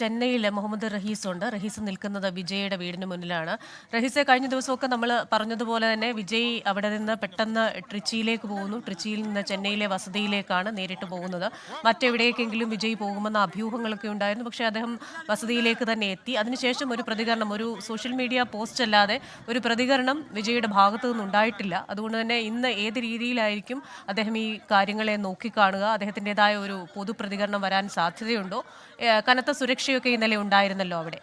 ചെന്നൈയിലെ മുഹമ്മദ് റഹീസ് ഉണ്ട് റഹീസ് നിൽക്കുന്നത് വിജയുടെ വീടിന് മുന്നിലാണ്. റഹീസെ കഴിഞ്ഞ ദിവസമൊക്കെ നമ്മൾ പറഞ്ഞതുപോലെ തന്നെ വിജയ് അവിടെ നിന്ന് പെട്ടെന്ന് ട്രിച്ചിയിലേക്ക് പോകുന്നു. ട്രിച്ചിയിൽ നിന്ന് ചെന്നൈയിലെ വസതിയിലേക്കാണ് നേരിട്ട് പോകുന്നത്. മറ്റെവിടേക്കെങ്കിലും വിജയ് പോകുമെന്ന അഭ്യൂഹങ്ങളൊക്കെ ഉണ്ടായിരുന്നു. പക്ഷേ അദ്ദേഹം വസതിയിലേക്ക് തന്നെ എത്തി. അതിനുശേഷം ഒരു പ്രതികരണം ഒരു സോഷ്യൽ മീഡിയ പോസ്റ്റ് അല്ലാതെ ഒരു പ്രതികരണം വിജയുടെ ഭാഗത്തു നിന്നുണ്ടായിട്ടില്ല അതുകൊണ്ട് തന്നെ ഇന്ന് ഏത് രീതിയിലായിരിക്കും അദ്ദേഹം ഈ കാര്യങ്ങളെ നോക്കിക്കാണുക? അദ്ദേഹത്തിന്റെതായ ഒരു പൊതു പ്രതികരണം വരാൻ സാധ്യതയുണ്ടോ? കനത്ത കനത്ത സുരക്ഷയൊക്കെ ഇന്നലെ ഉണ്ടായിരുന്നല്ലോ അവിടെ.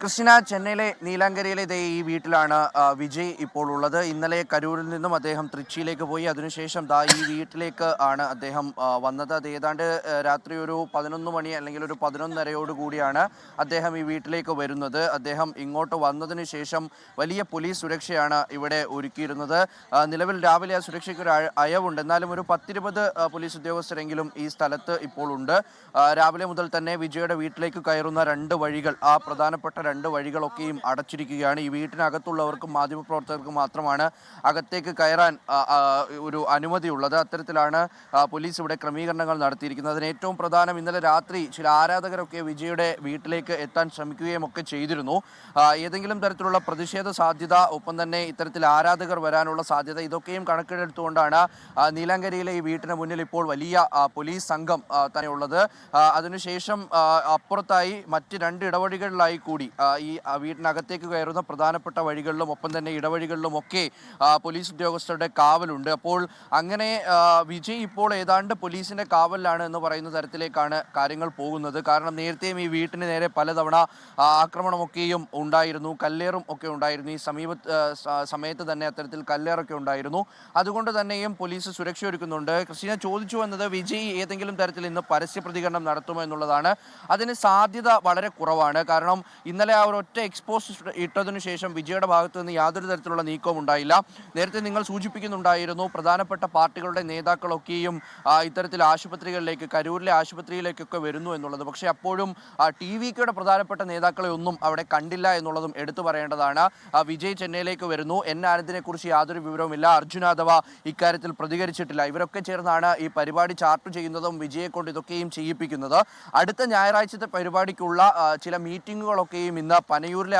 കൃഷ്ണ ചെന്നൈയിലെ നീലാങ്കരയിലെ ദേ ഈ വീട്ടിലാണ് വിജയ് ഇപ്പോൾ ഉള്ളത്. ഇന്നലെ കരൂരിൽ നിന്നും അദ്ദേഹം തൃച്ചിയിലേക്ക് പോയി. അതിനുശേഷം ദാ ഈ വീട്ടിലേക്ക് ആണ് അദ്ദേഹം വന്നത്. അത് ഏതാണ്ട് രാത്രി ഒരു പതിനൊന്ന് മണി അല്ലെങ്കിൽ ഒരു പതിനൊന്നരയോട് കൂടിയാണ് അദ്ദേഹം ഈ വീട്ടിലേക്ക് വരുന്നത്. അദ്ദേഹം ഇങ്ങോട്ട് വന്നതിന് ശേഷം വലിയ പോലീസ് സുരക്ഷയാണ് ഇവിടെ ഒരുക്കിയിരുന്നത്. നിലവിൽ രാവിലെ ആ സുരക്ഷയ്ക്ക് ഒരു അയവുണ്ട്. എന്നാലും ഒരു പത്തിരുപത് പോലീസ് ഉദ്യോഗസ്ഥരെങ്കിലും ഈ സ്ഥലത്ത് ഇപ്പോൾ ഉണ്ട്. രാവിലെ മുതൽ തന്നെ വിജയുടെ വീട്ടിലേക്ക് കയറുന്ന രണ്ട് വഴികൾ ആ പ്രധാനപ്പെട്ട രണ്ട് വഴികളൊക്കെയും അടച്ചിരിക്കുകയാണ്. ഈ വീട്ടിനകത്തുള്ളവർക്കും മാധ്യമപ്രവർത്തകർക്കും മാത്രമാണ് അകത്തേക്ക് കയറാൻ ഒരു അനുമതിയുള്ളത്. അത്തരത്തിലാണ് പോലീസ് ഇവിടെ ക്രമീകരണങ്ങൾ നടത്തിയിരിക്കുന്നത്. അതിന് ഏറ്റവും പ്രധാനം ഇന്നലെ രാത്രി ചില ആരാധകരൊക്കെ വിജയുടെ വീട്ടിലേക്ക് എത്താൻ ശ്രമിക്കുകയും ഒക്കെ ചെയ്തിരുന്നു. ഏതെങ്കിലും തരത്തിലുള്ള പ്രതിഷേധ സാധ്യത ഒപ്പം തന്നെ ഇത്തരത്തിൽ ആരാധകർ വരാനുള്ള സാധ്യത ഇതൊക്കെയും കണക്കിലെടുത്തുകൊണ്ടാണ് നീലാങ്കരയിലെ ഈ വീട്ടിന് മുന്നിൽ ഇപ്പോൾ വലിയ പോലീസ് സംഘം തന്നെയുള്ളത് അതിനുശേഷം അപ്പുറത്തായി മറ്റ് രണ്ട് ഇടവഴികളിലായി കൂടി ഈ വീടിനകത്തേക്ക് കയറുന്ന പ്രധാനപ്പെട്ട വഴികളിലും ഒപ്പം തന്നെ ഇടവഴികളിലും ഒക്കെ പോലീസ് ഉദ്യോഗസ്ഥരുടെ കാവലുണ്ട്. അപ്പോൾ അങ്ങനെ വിജയ് ഇപ്പോൾ ഏതാണ്ട് പോലീസിന്റെ കാവലിലാണ് എന്ന് പറയുന്ന തരത്തിലേക്കാണ് കാര്യങ്ങൾ പോകുന്നത്. കാരണം നേരത്തെയും ഈ വീട്ടിന് നേരെ പലതവണ ആക്രമണമൊക്കെയും ഉണ്ടായിരുന്നു. കല്ലേറും ഒക്കെ ഉണ്ടായിരുന്നു. ഈ സമീപ സമയത്ത് തന്നെ അത്തരത്തിൽ കല്ലേറൊക്കെ ഉണ്ടായിരുന്നു. അതുകൊണ്ട് തന്നെയും പോലീസ് സുരക്ഷ ഒരുക്കുന്നുണ്ട്. ക്രിസ്റ്റീന ചോദിച്ചു വന്നത് വിജയ് ഏതെങ്കിലും തരത്തിൽ ഇന്ന് പരസ്യ പ്രതികരണം നടത്തുമോ എന്നുള്ളതാണ്. അതിന് സാധ്യത വളരെ കുറവാണ്. കാരണം ഇന്നലെ ആ ഒരു ഒറ്റ എക്സ്പോസ് ഇട്ടതിനു ശേഷം വിജയുടെ ഭാഗത്തു നിന്ന് യാതൊരു തരത്തിലുള്ള നീക്കവും ഉണ്ടായില്ല. നേരത്തെ നിങ്ങൾ സൂചിപ്പിക്കുന്നുണ്ടായിരുന്നു പ്രധാനപ്പെട്ട പാർട്ടികളുടെ നേതാക്കളൊക്കെയും ഇത്തരത്തിൽ ആശുപത്രികളിലേക്ക് കരൂരിലെ ആശുപത്രിയിലേക്കൊക്കെ വരുന്നു എന്നുള്ളത്. പക്ഷേ അപ്പോഴും ടി വിക്കയുടെ പ്രധാനപ്പെട്ട നേതാക്കളെ ഒന്നും അവിടെ കണ്ടില്ല എന്നുള്ളതും എടുത്തു പറയേണ്ടതാണ്. വിജയ് ചെന്നൈയിലേക്ക് വരുന്നു. എൻ ആനന്ദിനെക്കുറിച്ച് യാതൊരു വിവരവുമില്ല. അർജുന അഥവാ ഇക്കാര്യത്തിൽ പ്രതികരിച്ചിട്ടില്ല. ഇവരൊക്കെ ചേർന്നാണ് ഈ പരിപാടി ചാർട്ട് ചെയ്യുന്നതും വിജയെ കൊണ്ട് ഇതൊക്കെയും ചെയ്യിപ്പിക്കുന്നത്. അടുത്ത ഞായറാഴ്ചത്തെ പരിപാടിക്കുള്ള ചില മീറ്റിങ്ങുകളൊക്കെയും ഇന്ന് പനയൂരിലെ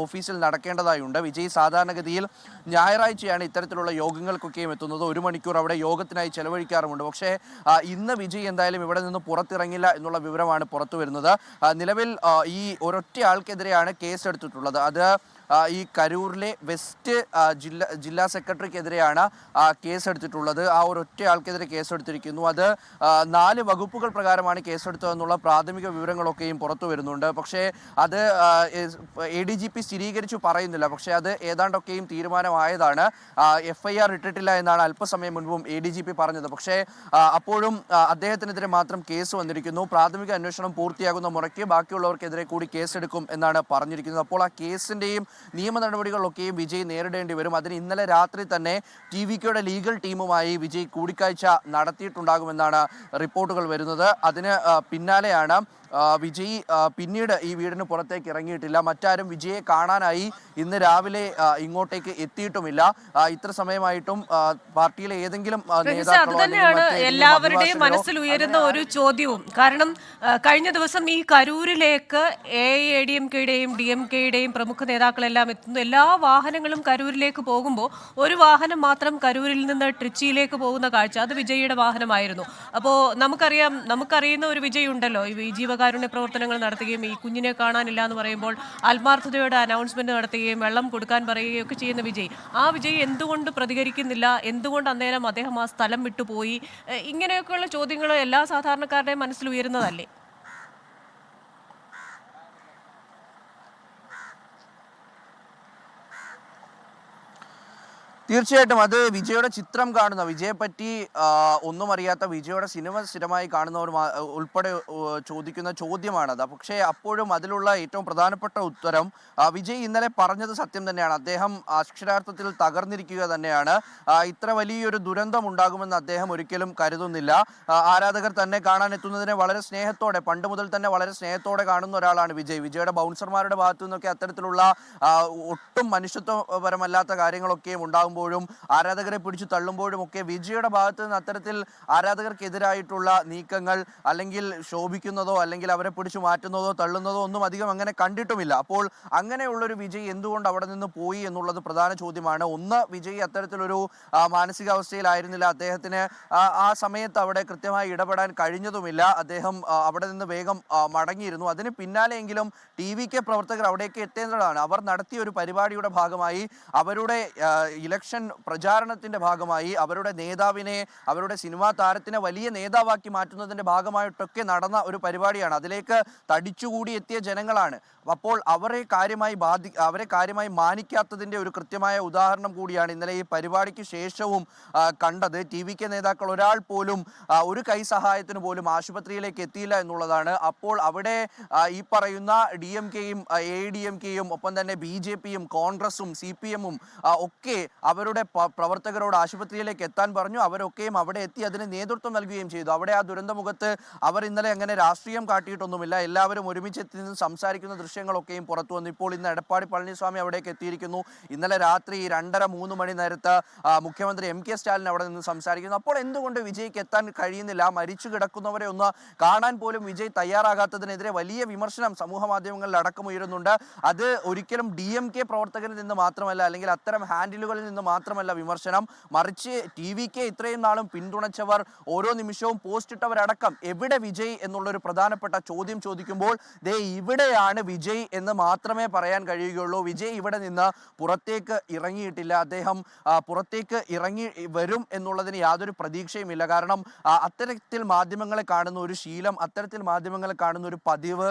ഓഫീസിൽ നടക്കേണ്ടതായുണ്ട്. വിജയ് സാധാരണഗതിയിൽ ഞായറാഴ്ചയാണ് ഇത്തരത്തിലുള്ള യോഗങ്ങൾക്കൊക്കെയും എത്തുന്നത്. ഒരു മണിക്കൂർ അവിടെ യോഗത്തിനായി ചെലവഴിക്കാറുമുണ്ട്. പക്ഷേ ഇന്ന് വിജയ് എന്തായാലും ഇവിടെ നിന്ന് പുറത്തിറങ്ങില്ല എന്നുള്ള വിവരമാണ് പുറത്തു വരുന്നത്. നിലവിൽ ഈ ഒരൊറ്റ ആൾക്കെതിരെയാണ് കേസ് എടുത്തിട്ടുള്ളത് അത് ഈ കരൂരിലെ വെസ്റ്റ് ജില്ലാ ജില്ല സെക്രട്ടറിക്കെതിരെയാണ് കേസെടുത്തിട്ടുള്ളത്. ആ ഒരൊറ്റ ആൾക്കെതിരെ കേസെടുത്തിരിക്കുന്നു. അത് നാല് വകുപ്പുകൾ പ്രകാരമാണ് കേസെടുത്തതെന്നുള്ള പ്രാഥമിക വിവരങ്ങളൊക്കെയും പുറത്തു വരുന്നുണ്ട്. പക്ഷേ അത് എ ഡി ജി പി സ്ഥിരീകരിച്ചു പറയുന്നില്ല. പക്ഷേ അത് ഏതാണ്ടൊക്കെയും തീരുമാനമായതാണ്. എഫ് ഐ ആർ ഇട്ടിട്ടില്ല എന്നാണ് അല്പസമയം മുൻപും എ ഡി ജി പി പറഞ്ഞത്. പക്ഷേ അപ്പോഴും അദ്ദേഹത്തിനെതിരെ മാത്രം കേസ് വന്നിരിക്കുന്നു. പ്രാഥമിക അന്വേഷണം പൂർത്തിയാകുന്ന മുറയ്ക്ക് ബാക്കിയുള്ളവർക്കെതിരെ കൂടി കേസെടുക്കും എന്നാണ് പറഞ്ഞിരിക്കുന്നത്. അപ്പോൾ ആ കേസിന്റെയും നിയമ നടപടികളൊക്കെയും വിജയ് നേരിടേണ്ടി വരും. അതിന് ഇന്നലെ രാത്രി തന്നെ ടി വി കെയുടെ ലീഗൽ ടീമുമായി വിജയ് കൂടിക്കാഴ്ച നടത്തിയിട്ടുണ്ടാകുമെന്നാണ് റിപ്പോർട്ടുകൾ വരുന്നത്. അതിന് പിന്നാലെയാണ് വിജയ് പിന്നീട് ഈ വീടിന് പുറത്തേക്ക് ഇറങ്ങിയിട്ടില്ല. മറ്റാരും വിജയെ കാണാനായി ഇന്ന് രാവിലെ ഇങ്ങോട്ടേക്ക് എത്തിയിട്ടുമില്ല. ഇത്ര സമയമായിട്ടും പാർട്ടിയിലെ ഏതെങ്കിലും അത് തന്നെയാണ് എല്ലാവരുടെയും മനസ്സിൽ ഉയരുന്ന ഒരു ചോദ്യവും. കാരണം കഴിഞ്ഞ ദിവസം ഈ കരൂരിലേക്ക് എ എ ഡി എം കെയുടെയും ഡി എം കെയുടെയും പ്രമുഖ നേതാക്കളെല്ലാം എത്തുന്നു. എല്ലാ വാഹനങ്ങളും കരൂരിലേക്ക് പോകുമ്പോൾ ഒരു വാഹനം മാത്രം കരൂരിൽ നിന്ന് ട്രിച്ചിയിലേക്ക് പോകുന്ന കാഴ്ച അത് വിജയിയുടെ വാഹനമായിരുന്നു. അപ്പോൾ നമുക്കറിയാം നമുക്കറിയുന്ന ഒരു വിജയ് ഉണ്ടല്ലോ ഈ ജീവകാരുണ്യ പ്രവർത്തനങ്ങൾ നടത്തുകയും ഈ കുഞ്ഞിനെ കാണാനില്ല എന്ന് പറയുമ്പോൾ ആത്മാർത്ഥതയോടെ അനൗൺസ്മെന്റ് നടത്തുകയും വെള്ളം കൊടുക്കാൻ പറയുകയും ഒക്കെ ചെയ്യുന്ന വിജയ്. ആ വിജയ് എന്തുകൊണ്ട് പ്രതികരിക്കുന്നില്ല? എന്തുകൊണ്ട് അന്നേരം അദ്ദേഹം ആ സ്ഥലം വിട്ടുപോയി? ഇങ്ങനെയൊക്കെയുള്ള ചോദ്യങ്ങൾ എല്ലാ സാധാരണക്കാരുടെയും മനസ്സിൽ ഉയരുന്നതല്ലേ? തീർച്ചയായിട്ടും അത് വിജയുടെ ചിത്രം കാണുന്ന വിജയെപ്പറ്റി ഒന്നും അറിയാത്ത വിജയുടെ സിനിമ സ്ഥിരമായി കാണുന്നവർ ഉൾപ്പെടെ ചോദിക്കുന്ന ചോദ്യമാണത്. പക്ഷേ അപ്പോഴും അതിലുള്ള ഏറ്റവും പ്രധാനപ്പെട്ട ഉത്തരം വിജയ് ഇന്നലെ പറഞ്ഞത് സത്യം തന്നെയാണ്. അദ്ദേഹം അക്ഷരാർത്ഥത്തിൽ തകർന്നിരിക്കുക തന്നെയാണ്. ഇത്ര വലിയൊരു ദുരന്തം ഉണ്ടാകുമെന്ന് അദ്ദേഹം ഒരിക്കലും കരുതുന്നില്ല. ആരാധകർ തന്നെ കാണാൻ എത്തുന്നതിനെ വളരെ സ്നേഹത്തോടെ പണ്ട് മുതൽ തന്നെ വളരെ സ്നേഹത്തോടെ കാണുന്ന ഒരാളാണ് വിജയ്. വിജയുടെ ബൗൺസർമാരുടെ ഭാഗത്തു നിന്നൊക്കെ അത്തരത്തിലുള്ള ഒട്ടും മനുഷ്യത്വപരമല്ലാത്ത കാര്യങ്ങളൊക്കെയും ഉണ്ടാകുമ്പോൾ നടത്തുമ്പോഴും ആരാധകരെ പിടിച്ചു തള്ളുമ്പോഴും ഒക്കെ വിജയുടെ ഭാഗത്ത് നിന്ന് അത്തരത്തിൽ ആരാധകർക്കെതിരായിട്ടുള്ള നീക്കങ്ങൾ അല്ലെങ്കിൽ ശോഭിക്കുന്നതോ അല്ലെങ്കിൽ അവരെ പിടിച്ചു മാറ്റുന്നതോ തള്ളുന്നതോ ഒന്നും അധികം അങ്ങനെ കണ്ടിട്ടുമില്ല. അപ്പോൾ അങ്ങനെയുള്ളൊരു വിജയ് എന്തുകൊണ്ട് അവിടെ നിന്ന് പോയി എന്നുള്ളത് പ്രധാന ചോദ്യമാണ്. ഒന്ന് വിജയ് അത്തരത്തിലൊരു മാനസികാവസ്ഥയിലായിരുന്നില്ല. അദ്ദേഹത്തിന് ആ, സമയത്ത് അവിടെ കൃത്യമായി ഇടപെടാൻ കഴിഞ്ഞതുമില്ല. അദ്ദേഹം അവിടെ നിന്ന് വേഗം മടങ്ങിയിരുന്നു. അതിന് പിന്നാലെയെങ്കിലും ടി വി കെ പ്രവർത്തകർ അവിടേക്ക് എത്തേണ്ടതാണ്. അവർ നടത്തിയ ഒരു പരിപാടിയുടെ ഭാഗമായി അവരുടെ ആ, ഇലക്ഷൻ പ്രചാരണത്തിന്റെ ഭാഗമായി അവരുടെ നേതാവിനെ അവരുടെ സിനിമാ താരത്തിനെ വലിയ നേതാവാക്കി മാറ്റുന്നതിന്റെ ഭാഗമായിട്ടൊക്കെ നടന്ന ഒരു പരിപാടിയാണ്. അതിലേക്ക് തടിച്ചുകൂടി എത്തിയ ജനങ്ങളാണ്. അപ്പോൾ അവരെ കാര്യമായി ബാധി അവരെ കാര്യമായി മാനിക്കാത്തതിന്റെ ഒരു കൃത്യമായ ഉദാഹരണം കൂടിയാണ് ഇന്നലെ ഈ പരിപാടിക്ക് ശേഷവും കണ്ടത്. ടി വി കെ നേതാക്കൾ ഒരാൾ പോലും ഒരു കൈ സഹായത്തിന് പോലും ആശുപത്രിയിലേക്ക് എത്തിയില്ല എന്നുള്ളതാണ്. അപ്പോൾ അവിടെ ഈ പറയുന്ന ഡി എം കെയും എ ഡി എം കെയും ഒപ്പം തന്നെ ബി ജെ പിയും കോൺഗ്രസും സി പി എമ്മും ഒക്കെ അവരുടെ പ്രവർത്തകരോട് ആശുപത്രിയിലേക്ക് എത്താൻ പറഞ്ഞു. അവരൊക്കെയും അവിടെ എത്തി അതിന് നേതൃത്വം നൽകുകയും ചെയ്തു. അവിടെ ആ ദുരന്തമുഖത്ത് അവർ ഇന്നലെ അങ്ങനെ രാഷ്ട്രീയം കാട്ടിയിട്ടൊന്നുമില്ല. എല്ലാവരും ഒരുമിച്ച് എത്തി നിന്ന് സംസാരിക്കുന്ന ദൃശ്യങ്ങളൊക്കെയും പുറത്തു വന്നു. ഇപ്പോൾ ഇന്ന് എടപ്പാടി പളനിസ്വാമി അവിടേക്ക് എത്തിയിരിക്കുന്നു. ഇന്നലെ രാത്രി രണ്ടര മൂന്ന് മണി നേരത്ത് മുഖ്യമന്ത്രി എം കെ സ്റ്റാലിൻ അവിടെ നിന്ന് സംസാരിക്കുന്നു. അപ്പോൾ എന്തുകൊണ്ട് വിജയ്ക്ക് എത്താൻ കഴിയുന്നില്ല? മരിച്ചു കിടക്കുന്നവരെ ഒന്ന് കാണാൻ പോലും വിജയ് തയ്യാറാകാത്തതിനെതിരെ വലിയ വിമർശനം സമൂഹ മാധ്യമങ്ങളിൽ അടക്കം ഉയരുന്നുണ്ട്. അത് ഒരിക്കലും ഡി എം കെ പ്രവർത്തകരിൽ നിന്ന് മാത്രമല്ല അല്ലെങ്കിൽ അത്തരം ഹാൻഡിലുകളിൽ നിന്ന് മാത്രമല്ല വിമർശനം. മറിച്ച് ടി വി കെ ഇത്രയും നാളും പിന്തുണച്ചവർ ഓരോ നിമിഷവും പോസ്റ്റ് ഇട്ടവരടക്കം എവിടെ വിജയ് എന്നുള്ളൊരു പ്രധാനപ്പെട്ട ചോദ്യം ചോദിക്കുമ്പോൾ ദേ ഇവിടെയാണ് വിജയ് എന്ന് മാത്രമേ പറയാൻ കഴിയുകയുള്ളൂ. വിജയ് ഇവിടെ നിന്ന് പുറത്തേക്ക് ഇറങ്ങിയിട്ടില്ല. അദ്ദേഹം പുറത്തേക്ക് ഇറങ്ങി വരും എന്നുള്ളതിന് യാതൊരു പ്രതീക്ഷയുമില്ല. കാരണം അത്തരത്തിൽ മാധ്യമങ്ങളെ കാണുന്ന ഒരു ശീലം അത്തരത്തിൽ മാധ്യമങ്ങളെ കാണുന്ന ഒരു പതിവ്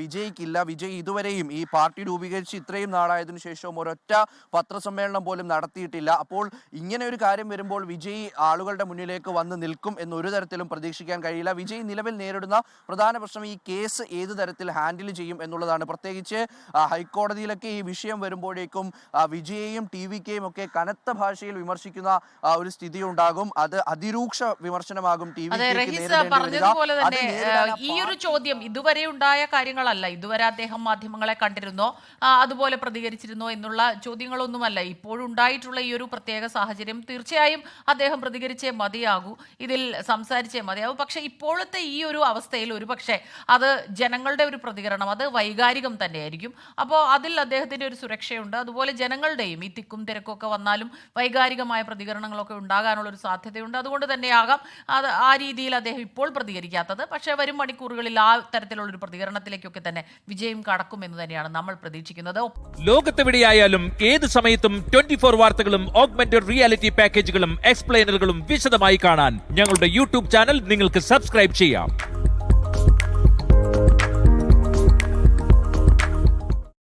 വിജയ്ക്കില്ല. വിജയ് ഇതുവരെയും ഈ പാർട്ടി രൂപീകരിച്ച് ഇത്രയും നാളായതിനു ശേഷവും ഒരൊറ്റ പത്രസമ്മേളനം പോലും നടത്തിയിട്ടില്ല. അപ്പോൾ ഇങ്ങനെ ഒരു കാര്യം വരുമ്പോൾ വിജയ് ആളുകളുടെ മുന്നിലേക്ക് വന്ന് നിൽക്കും എന്ന് ഒരു തരത്തിലും പ്രതീക്ഷിക്കാൻ കഴിയില്ല. വിജയ് നിലവിൽ നേരിടുന്ന പ്രധാന പ്രശ്നം ഈ കേസ് ഏത് തരത്തിൽ ഹാൻഡിൽ ചെയ്യും എന്നുള്ളതാണ്. പ്രത്യേകിച്ച് ഹൈക്കോടതിയിലൊക്കെ ഈ വിഷയം വരുമ്പോഴേക്കും വിജയേയും ടി കെയും ഒക്കെ കനത്ത ഭാഷയിൽ വിമർശിക്കുന്ന ഒരു സ്ഥിതി ഉണ്ടാകും അത് അതിരൂക്ഷ വിമർശനമാകും ടി വി പറഞ്ഞതുപോലെ തന്നെ ഈ ഒരു ചോദ്യം ഇതുവരെ ഉണ്ടായ കാര്യങ്ങളല്ല. ഇതുവരെ അദ്ദേഹം മാധ്യമങ്ങളെ കണ്ടിരുന്നോ? അതുപോലെ പ്രതികരിച്ചിരുന്നോ എന്നുള്ള ചോദ്യങ്ങളൊന്നുമല്ല. ഇപ്പോഴും ഉണ്ടായിട്ടുള്ള ഈ ഒരു പ്രത്യേക സാഹചര്യം തീർച്ചയായും അദ്ദേഹം പ്രതികരിച്ചേ മതിയാകൂ. ഇതിൽ സംസാരിച്ചേ മതിയാകൂ. പക്ഷേ ഇപ്പോഴത്തെ ഈ ഒരു അവസ്ഥയിൽ ഒരു പക്ഷേ അത് ജനങ്ങളുടെ ഒരു പ്രതികരണം അത് വൈകാരികം തന്നെയായിരിക്കും. അപ്പോൾ അതിൽ അദ്ദേഹത്തിന്റെ ഒരു സുരക്ഷയുണ്ട്. അതുപോലെ ജനങ്ങളുടെയും ഈ തിക്കും തിരക്കൊക്കെ വന്നാലും വൈകാരികമായ പ്രതികരണങ്ങളൊക്കെ ഉണ്ടാകാനുള്ള ഒരു സാധ്യതയുണ്ട്. അതുകൊണ്ട് തന്നെയാകാം അത് ആ രീതിയിൽ അദ്ദേഹം ഇപ്പോൾ പ്രതികരിക്കാത്തത്. പക്ഷേ വരും മണിക്കൂറുകളിൽ ആ തരത്തിലുള്ള ഒരു പ്രതികരണത്തിലേക്കൊക്കെ തന്നെ വിജയം കടക്കുമെന്ന് തന്നെയാണ് നമ്മൾ പ്രതീക്ഷിക്കുന്നത്. ലോകത്തെവിടെയായാലും ഏത് സമയത്തും ട്വന്റി ഫോർ ഓഗ്മെന്റഡ് റിയാലിറ്റി പാക്കേജുകളും എക്സ്പ്ലെയിനറുകളും വിശദമായി കാണാൻ ഞങ്ങളുടെ യൂട്യൂബ് ചാനൽ നിങ്ങൾക്ക് സബ്സ്ക്രൈബ് ചെയ്യാം.